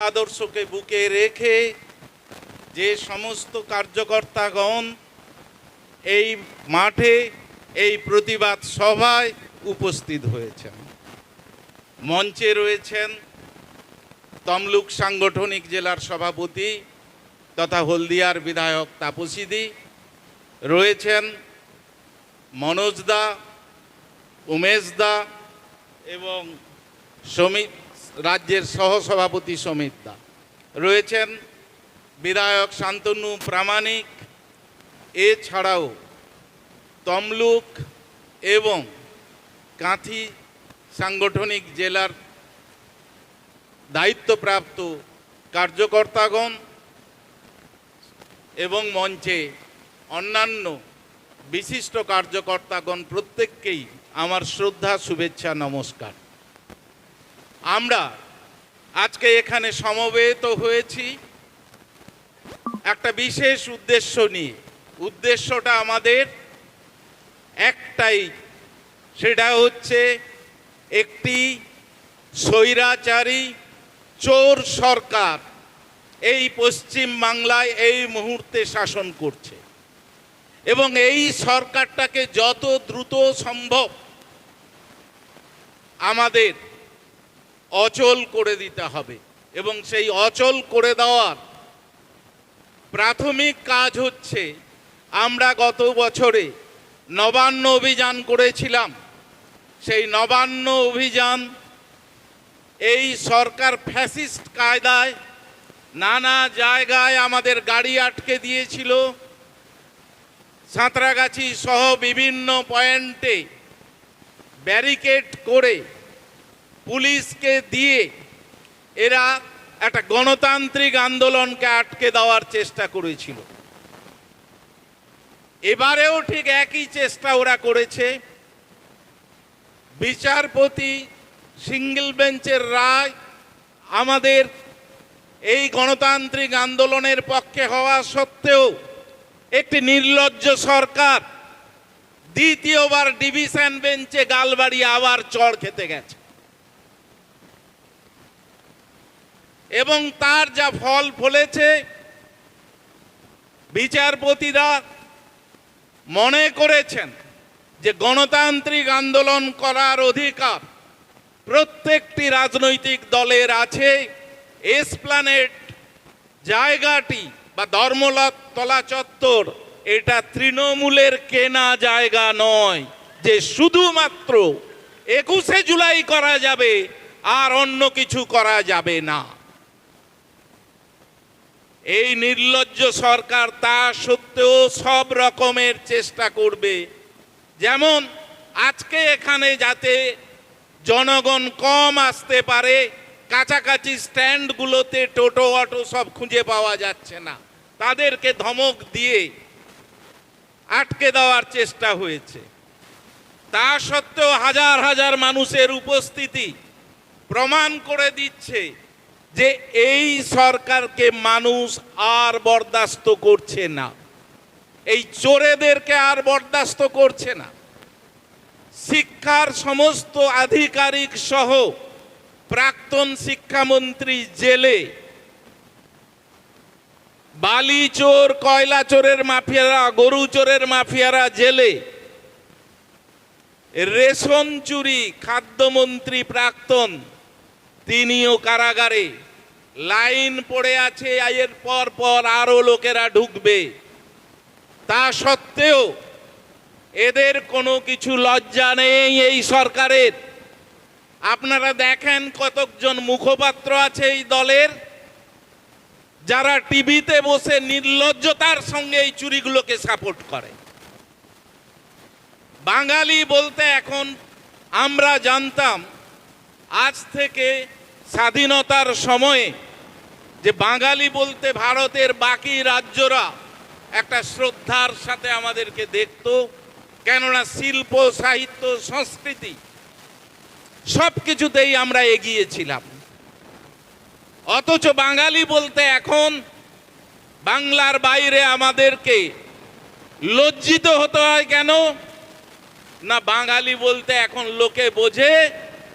আদর্শকে বুকে রেখে যে সমস্ত কার্যকর্তাগণ এই মাঠে, এই প্রতিবাদ সভায় উপস্থিত হয়েছেন। মঞ্চে রয়েছেন তমলুক সাংগঠনিক জেলার সভাপতি তথা হলদিয়ার বিধায়ক তাপসীদি রয়েছেন মনোজ দা, উমেশ দা এবং সমিত রাজ্যের সহসভাপতি সমিত দা। রয়েছেন বিধায়ক শান্তনু প্রামাণিক, এছাড়াও তমলুক এবং কাঁথি সাংগঠনিক জেলার দায়িত্বপ্রাপ্ত কার্যকর্তাগণ এবং মঞ্চে অন্যান্য বিশিষ্ট কার্যকর্তাগণ প্রত্যেককেই আমার শ্রদ্ধা, শুভেচ্ছা, নমস্কার। আমরা আজকে এখানে সমবেত হয়েছি একটা বিশেষ উদ্দেশ্য নিয়ে। উদ্দেশ্যটা আমাদের একটাই, সেটা হচ্ছে একটি স্বৈরাচারী চোর সরকার এই পশ্চিম বাংলায় এই মুহূর্তে শাসন করছে। এবং এই সরকারটাকে যত দ্রুত সম্ভব আমাদের অচল করে দিতে হবে। এবং সেই অচল করে দেওয়ার প্রাথমিক কাজ হচ্ছে, আমরা গত বছরে নবান্ন অভিযান করেছিলাম। সেই নবান্ন অভিযান এই সরকার ফ্যাসিস্ট কায়দায় নানা জায়গায় আমাদের গাড়ি আটকে দিয়েছিল। সাঁতরাগাছি সহ বিভিন্ন পয়েন্টে ব্যারিকেড করে পুলিশকে দিয়ে এরা একটা গণতান্ত্রিক আন্দোলনকে আটকে দেওয়ার চেষ্টা করেছিল। এবারেও ঠিক একই চেষ্টা ওরা করেছে। বিচারপতি সিঙ্গেল বেঞ্চের রায় আমাদের এই গণতান্ত্রিক আন্দোলনের পক্ষে হওয়া সত্ত্বেও একটি নির্লজ্জ সরকার দ্বিতীয়বার ডিভিশন বেঞ্চে গালবাড়ি আবার চড় খেতে গেছে। এবং তার যা ফল ফলেছে, বিচারপতিরা মনে করেছেন যে গণতান্ত্রিক আন্দোলন করার অধিকার প্রত্যেকটি রাজনৈতিক দলের আছে। এসপ্লানেট জায়গাটি বা ধর্মতলা চত্বর, এটা তৃণমূলের কেনা জায়গা নয়, যে শুধুমাত্র একুশে জুলাই করা যাবে আর অন্য কিছু করা যাবে না। এই নির্লজ্জ সরকার তা সত্ত্বেও সব রকমের চেষ্টা করবে। যেমন, আজকে এখানে যাতে জনগণ কম আসতে পারে, কাছাকাছি স্ট্যান্ডগুলোতে টোটো, অটো সব খুঁজে পাওয়া যাচ্ছে না। তাদেরকে ধমক দিয়ে আটকে দেওয়ার চেষ্টা হয়েছে। তা সত্ত্বেও হাজার হাজার মানুষের উপস্থিতি প্রমাণ করে দিচ্ছে যে এই সরকারকে মানুষ আর বরদাস্ত করছে না। এই চোরেদেরকে আর বরদাস্ত করছে না। শিক্ষার সমস্ত আধিকারিক সহ প্রাক্তন শিক্ষামন্ত্রী জেলে বালি চোর, কয়লা চোরের মাফিয়ারা, গরু চোরের মাফিয়ারা জেলে রেশন চুরি, খাদ্যমন্ত্রী প্রাক্তন তিনিও কারাগারে। লাইন পড়ে আছে এর পর পর আরও লোকেরা ঢুকবে। তা সত্ত্বেও এদের কোনো কিছু লজ্জা নেই এই সরকারের। আপনারা দেখেন কতকজন মুখপাত্র আছে এই দলের, যারা টিভিতে বসে নির্লজ্জতার সঙ্গে এই চুরিগুলোকে সাপোর্ট করে। বাঙালি বলতে এখন আমরা জানতাম, আজ থেকে স্বাধীনতার সময়ে যে বাঙালি বলতে ভারতের বাকি রাজ্যরা একটা শ্রদ্ধার সাথে আমাদেরকে দেখত, কেননা শিল্প, সাহিত্য, সংস্কৃতি সব কিছুতেই আমরা এগিয়েছিলাম অথচ বাঙালি বলতে এখন বাংলার বাইরে আমাদেরকে লজ্জিত হতে হয় কেন? না, বাঙালি বলতে এখন লোকে বোঝে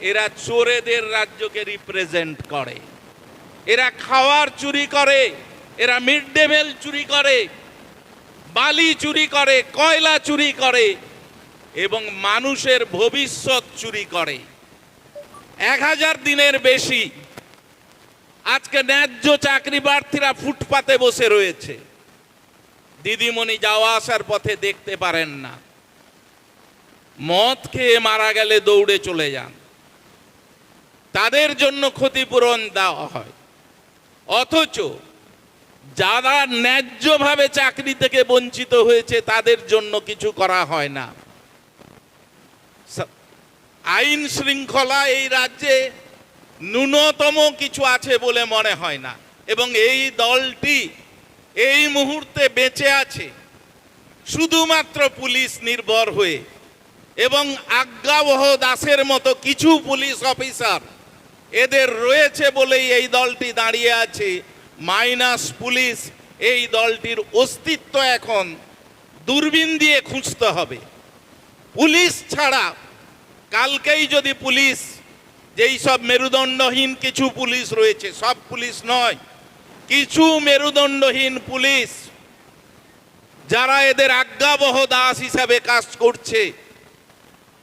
এরা চোরেদের রাজ্যকে রিপ্রেজেন্ট করে। এরা খাওয়ার চুরি করে, এরা মিড ডে মিল চুরি করে, বালি চুরি করে, কয়লা চুরি করে, এবং মানুষের ভবিষ্যৎ চুরি করে। এক হাজার দিনের বেশি আজকে ন্যায্য চাকরি প্রার্থীরা ফুটপাতে বসে রয়েছে। দিদিমণি যাওয়া আসার পথে দেখতে পারেন না। মদ খেয়ে মারা গেলে দৌড়ে চলে যান। তাদের জন্য ক্ষতিপূরণ দেওয়া হয়। অথচ যারা ন্যায্যভাবে চাকরি থেকে বঞ্চিত হয়েছে, তাদের জন্য কিছু করা হয় না। আইন শৃঙ্খলা এই রাজ্যে ন্যূনতম কিছু আছে বলে মনে হয় না। এবং এই দলটি এই মুহূর্তে বেঁচে আছে। শুধুমাত্র পুলিশ নির্ভর হয়ে এবং আজ্ঞাবহ দাসের মতো কিছু পুলিশ অফিসার এদের রয়েছে বলেই এই দলটি দাঁড়িয়ে আছে। মাইনাস পুলিশ, এই দলটির অস্তিত্ব এখন দূরবীন দিয়ে খুঁজতে হবে। পুলিশ ছাড়া কালকেই যদি পুলিশ, যেই সব মেরুদণ্ডহীন কিছু পুলিশ রয়েছে, সব পুলিশ নয়, কিছু মেরুদণ্ডহীন পুলিশ যারা এদের আজ্ঞাবহ দাস হিসাবে কাজ করছে,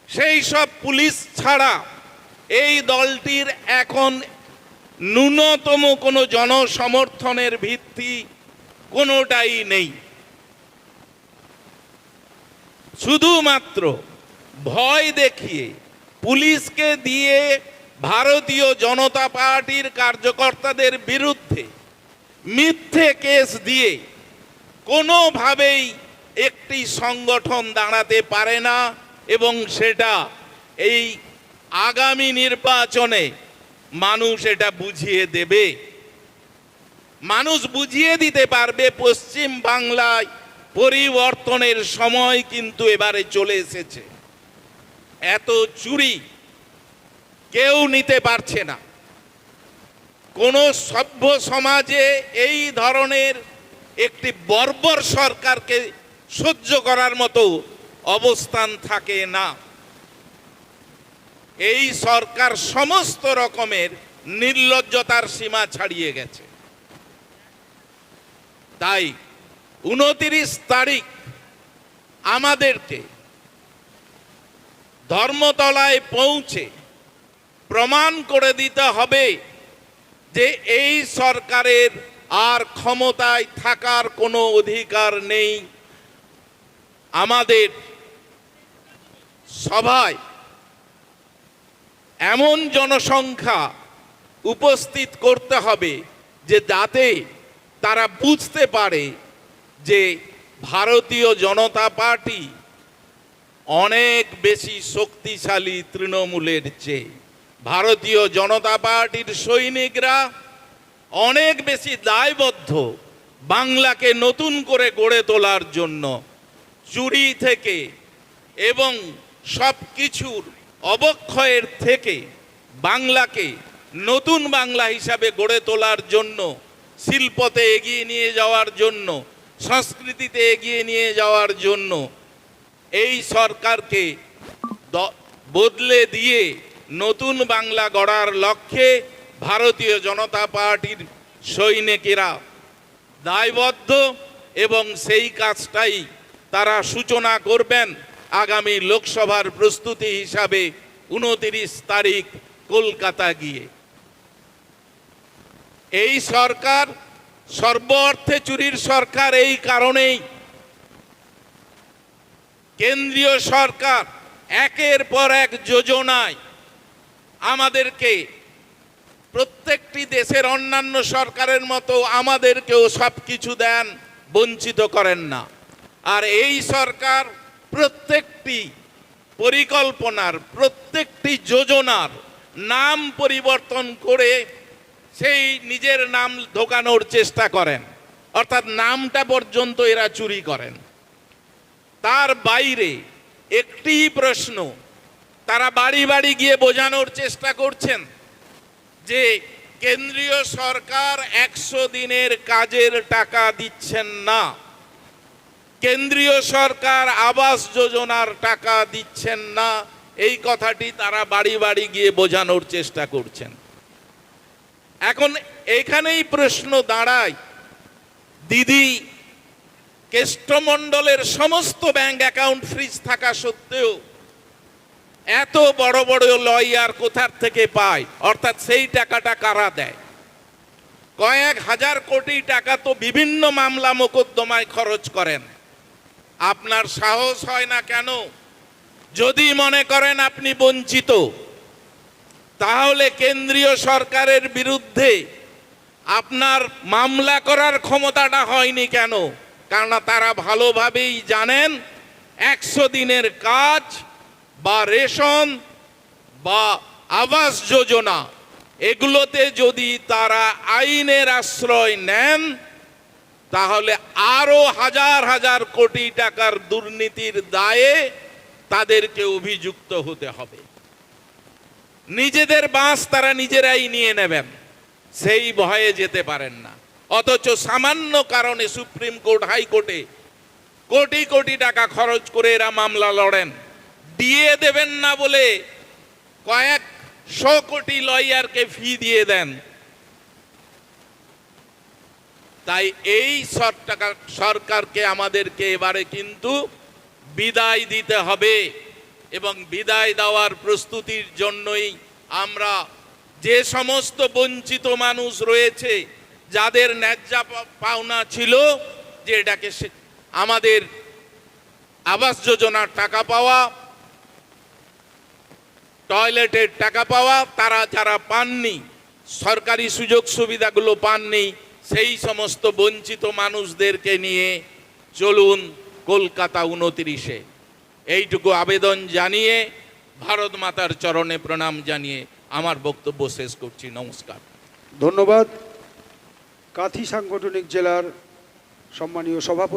সেই সব পুলিশ ছাড়া এই দলটির এখন ন্যূনতম কোনো জনসমর্থনের ভিত্তি কোনোটাই নেই। শুধুমাত্র ভয় দেখিয়ে পুলিশকে দিয়ে ভারতীয় জনতা পার্টির কার্যকর্তাদের বিরুদ্ধে মিথ্যে কেস দিয়ে কোনোভাবেই একটি সংগঠন দাঁড়াতে পারে না এবং সেটা এই আগামী নির্বাচনে মানুষ এটা বুঝিয়ে দেবে। মানুষ বুঝিয়ে দিতে পারবে পশ্চিম বাংলায় পরিবর্তনের সময় কিন্তু এবারে চলে এসেছে। এত চুরি কেউ নিতে পারছে না। কোনো সভ্য সমাজে এই ধরনের একটি বর্বর সরকারকে সহ্য করার মতো অবস্থান থাকে না। এই সরকার সমস্ত রকমের নির্লজ্জতার সীমা ছাড়িয়ে গেছে। তাই উনতিরিশ তারিখ আমাদেরকে ধর্মতলায় পৌঁছে প্রমাণ করে দিতে হবে যে এই সরকারের আর ক্ষমতায় থাকার কোনো অধিকার নেই। আমাদের সভায় এমন জনসংখ্যা উপস্থিত করতে হবে যে যাতে তারা বুঝতে পারে যে ভারতীয় জনতা পার্টি অনেক বেশি শক্তিশালী তৃণমূলের চেয়ে। ভারতীয় জনতা পার্টির সৈনিকরা অনেক বেশি দায়বদ্ধ বাংলাকে নতুন করে গড়ে তোলার জন্য চুরি থেকে এবং সব কিছুর অবক্ষয়ের থেকে বাংলাকে নতুন বাংলা হিসাবে গড়ে তোলার জন্য, শিল্পতে এগিয়ে নিয়ে যাওয়ার জন্য, সংস্কৃতিতে এগিয়ে নিয়ে যাওয়ার জন্য এই সরকারকে বদলে দিয়ে নতুন বাংলা গড়ার লক্ষ্যে ভারতীয় জনতা পার্টির সৈনিকেরা দায়বদ্ধ এবং সেই কাজটাই তারা সূচনা করবেন। আগামী লোকসভার প্রস্তুতি হিসাবে উনতিরিশ তারিখ কলকাতা গিয়ে। এই সরকার সর্ব অর্থে চুরির সরকার এই কারণেই। কেন্দ্রীয় সরকার একের পর এক যোজনায় আমাদেরকে প্রত্যেকটি দেশের অন্যান্য সরকারের মতো আমাদেরকেও সব কিছু দেন, বঞ্চিত করেন না। আর এই সরকার প্রত্যেকটি পরিকল্পনার, প্রত্যেকটি যোজনার নাম পরিবর্তন করে সেই নিজের নাম ঢোকানোর চেষ্টা করেন। অর্থাৎ নামটা পর্যন্ত এরা চুরি করেন। তার বাইরে একটি প্রশ্ন, তারা বাড়ি বাড়ি গিয়ে বোঝানোর চেষ্টা করছেন যে কেন্দ্রীয় সরকার একশো দিনের কাজের টাকা দিচ্ছেন না। কেন্দ্রীয় সরকার আবাস যোজনার টাকা দিচ্ছেন না। এই কথাটি তারা বাড়ি বাড়ি গিয়ে বোঝানোর চেষ্টা করছেন। এখন এখানেই প্রশ্ন দাঁড়ায়। দিদি, কেষ্টমণ্ডলের সমস্ত ব্যাংক অ্যাকাউন্ট ফ্রিজ থাকা সত্ত্বেও এত বড় বড় লয়ার কোথার থেকে পায়? অর্থাৎ সেই টাকাটা কারা দেয়? কয়েক হাজার কোটি টাকা তো বিভিন্ন মামলা মোকদ্দমায় খরচ করেন। আপনার সাহস হয় না কেন? যদি মনে করেন আপনি বঞ্চিত, তাহলে কেন্দ্রীয় সরকারের বিরুদ্ধে আপনার মামলা করার ক্ষমতাটা হয়নি কেন? কারণ তারা ভালোভাবেই জানেন একশো দিনের কাজ বা রেশন বা আবাস যোজনা, এগুলোতে যদি তারা আইনের আশ্রয় নেন তাহলে আরও হাজার হাজার কোটি টাকার দুর্নীতির দায়ে তাদেরকে অভিযুক্ত হতে হবে। নিজেদের বাস তারা নিজেরাই নিয়ে নেবেন, সেই ভয়ে যেতে পারেন না। অথচ সামান্য কারণে সুপ্রিম কোর্ট, হাইকোর্টে কোটি কোটি টাকা খরচ করে এরা মামলা লড়েন। দিয়ে দেবেন না বলে কয়েক শ কোটি লয়ারকে ফি দিয়ে দেন। তাই এই সরকার সরকারকে আমাদেরকে এবারে কিন্তু বিদায় দিতে হবে এবং বিদায় দেওয়ার প্রস্তুতির জন্যই আমরা যে সমস্ত বঞ্চিত মানুষ রয়েছে, যাদের ন্যায্যা পাওনা ছিল, যে এটাকে আমাদের আবাস যোজনার টাকা পাওয়া, টয়লেটের টাকা পাওয়া, তারা যারা পাননি, সরকারি সুযোগ সুবিধাগুলো পাননি সেই সমস্ত বঞ্চিত মানুষদেরকে নিয়ে চলুন কলকাতা উনতিরিশে। এইটুকু আবেদন জানিয়ে ভারত মাতার চরণে প্রণাম জানিয়ে আমার বক্তব্য শেষ করছি। নমস্কার। ধন্যবাদ। কাথি সাংগঠনিক জেলার সম্মানীয় সভাপতি